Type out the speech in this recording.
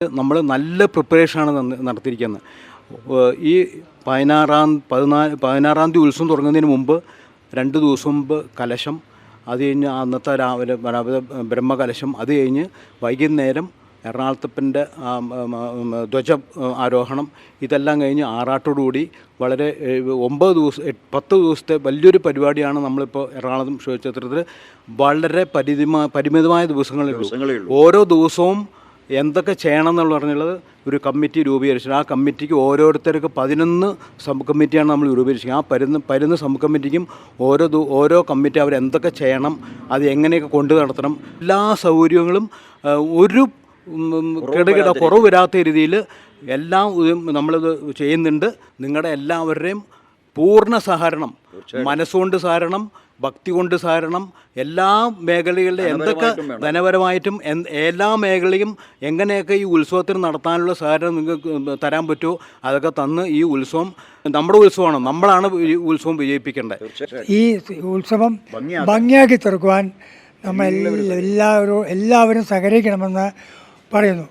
നമ്മൾ നല്ല പ്രിപ്പറേഷനാണ് നടത്തിയിരിക്കുന്നത്. ഈ പതിനാറാം പതിനാല് പതിനാറാം തീയതി ഉത്സവം തുടങ്ങുന്നതിന് മുമ്പ് രണ്ട് ദിവസം മുമ്പ് കലശം അത് കഴിഞ്ഞ് അന്നത്തെ രാവിലെ ബ്രഹ്മകലശം അത് കഴിഞ്ഞ് വൈകുന്നേരം എറണാകുളത്തപ്പന്റെ ധ്വജ ആരോഹണം ഇതെല്ലാം കഴിഞ്ഞ് ആറാട്ടോടുകൂടി വളരെ ഒമ്പത് ദിവസം പത്ത് ദിവസത്തെ വലിയൊരു പരിപാടിയാണ് നമ്മളിപ്പോൾ എറണാകുളം ശിവക്ഷേത്രത്തിൽ വളരെ പരിമിതമായ പരിമിതമായ ദിവസങ്ങളേ ദിവസങ്ങളേ ഓരോ ദിവസവും എന്തൊക്കെ ചെയ്യണം എന്നുള്ള പറഞ്ഞുള്ളത് ഒരു കമ്മിറ്റി രൂപീകരിച്ചു. ആ കമ്മിറ്റിക്ക് ഓരോരുത്തർക്ക് പതിനൊന്ന് സബ് കമ്മിറ്റിയാണ് നമ്മൾ രൂപീകരിച്ചത്. ആ പരുന്ന് പരുന്ന് സബ് കമ്മിറ്റിക്കും ഓരോ ഓരോ കമ്മിറ്റി അവർ എന്തൊക്കെ ചെയ്യണം അത് എങ്ങനെയൊക്കെ കൊണ്ടു നടത്തണം എല്ലാ സൗകര്യങ്ങളും ഒരു കിടകിട കുറവ് വരാത്ത രീതിയിൽ എല്ലാം നമ്മളിത് ചെയ്യുന്നുണ്ട്. നിങ്ങളുടെ എല്ലാവരുടെയും പൂർണ സഹകരണം മനസ്സുകൊണ്ട് സഹകരണം ഭക്തി കൊണ്ട് സഹകരണം എല്ലാ മേഖലകളിലെ എന്തൊക്കെ ധനപരമായിട്ടും എല്ലാ മേഖലയും എങ്ങനെയൊക്കെ ഈ ഉത്സവത്തിന് നടത്താനുള്ള സഹകരണം നിങ്ങൾക്ക് തരാൻ പറ്റുമോ അതൊക്കെ തന്ന് ഈ ഉത്സവം നമ്മുടെ ഉത്സവമാണ് നമ്മളാണ് ഈ ഉത്സവം വിജയിപ്പിക്കേണ്ടത്. ഈ ഉത്സവം ഭംഗിയാക്കി. തീർക്കുവാൻ നമ്മൾ എല്ലാ- എല്ലാവരും എല്ലാവരും സഹകരിക്കണമെന്ന് പറയുന്നു.